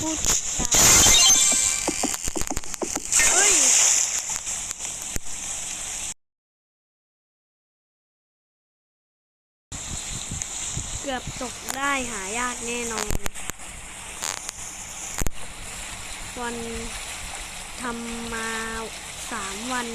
พูดเเกือบตกได้หายากแน่นอน วันทำมาสามวัน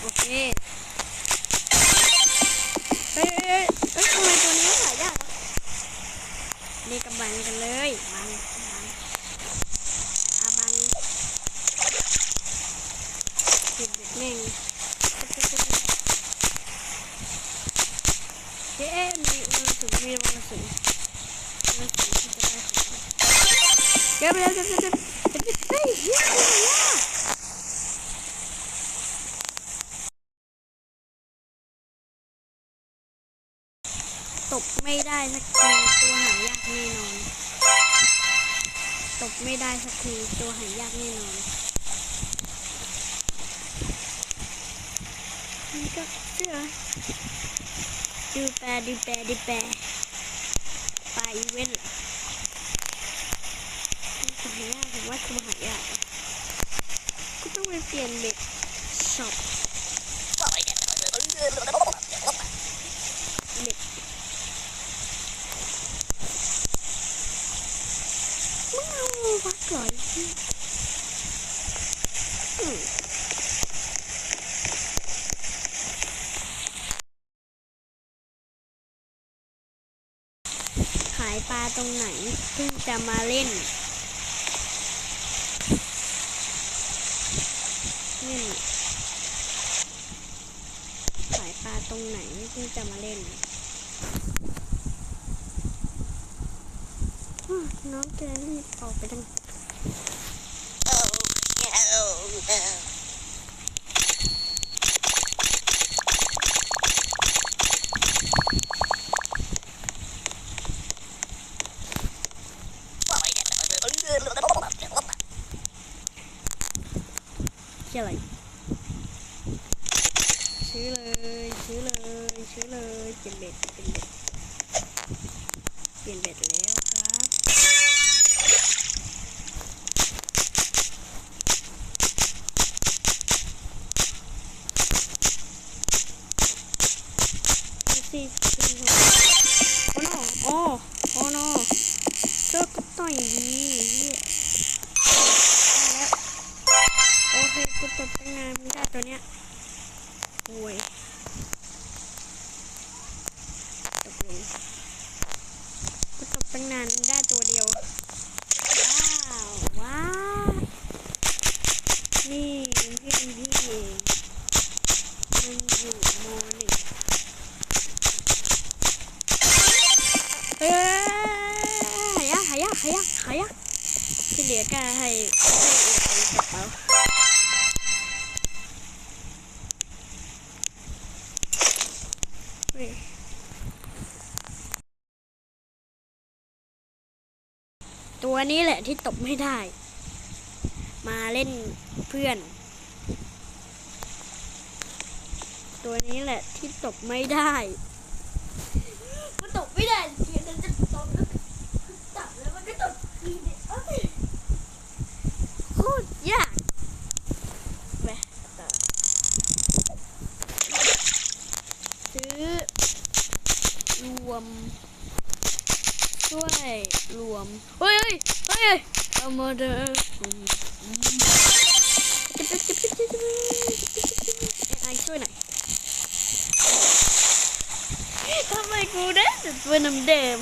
โอเคเฮ้ยเฮ้ยเฮ้ยทำไมตัวนี้หายากวะเรียกกับบังกันเลยบังบังอาบังเด็กเด็กแม่งเจ๊มีวันสุดมีวันสุดวันสุดที่จะได้ของเก็บเลยเก็บเก็บเก็บเก็บเก็บเฮ้ยเฮ้ยเฮ้ยเฮ้ย ตก ไม่ได้สักทีตัวหายากแน่นอนตกไม่ได้สักทีตัวหายากแน่นอนนี่ก็เสื้อดูแปรดูแปรดูแปรปเว้นต์เหรอตัวหายากผมว่าตัวหายากก็ต้องไปเปลี่ยนเบ็ดช็อปเบ็ด มึง เอางูมาก่อนสิอืมขายปลาตรงไหนเพิ่งจะมาเล่นเล่นขายปลาตรงไหนเพิ่งจะมาเล่นน้องจะรีบออกไปทาง ชื่ออะไร ซื้อเลยซื้อเลยซื้อเลยเปลี่ยนเบ็ดเปลี่ยนเบ็ดเปลี่ยนเบ็ดแล้วครับดูสิโอ้โนโอ้โอ้โนเจ้าก็ต่อยดีเหี้ย ตัวเนี้ยโว้ยตกลงกูตบตั้งนานได้ตัวเดียว ว้าว ว้าว นี่พี่พี่เองมันอยู่โมหนึ่งเอ้ยหายะหายะหายะหายะที่เหลือก็ให้ให้เอไปกระเป๋า ตัวนี้แหละที่ตบไม่ได้ มาเล่นเพื่อน ตัวนี้แหละที่ตบไม่ได้ มันตกไม่ได้เดี๋ยวมันจะตกแล้วจับแล้วมันก็ตกทีเนี่ยเอ้ย โคตรยากไปต่อซื้อ รวม ช่วยรวม เฮ้ยเฮ้ยเฮ้ยเอามาเด้อเก็บเก็บเก็บเก็บเก็บเก็บไอ้ช่วยหน่อยทำไมกูได้แต่ตัวน้ำเดิม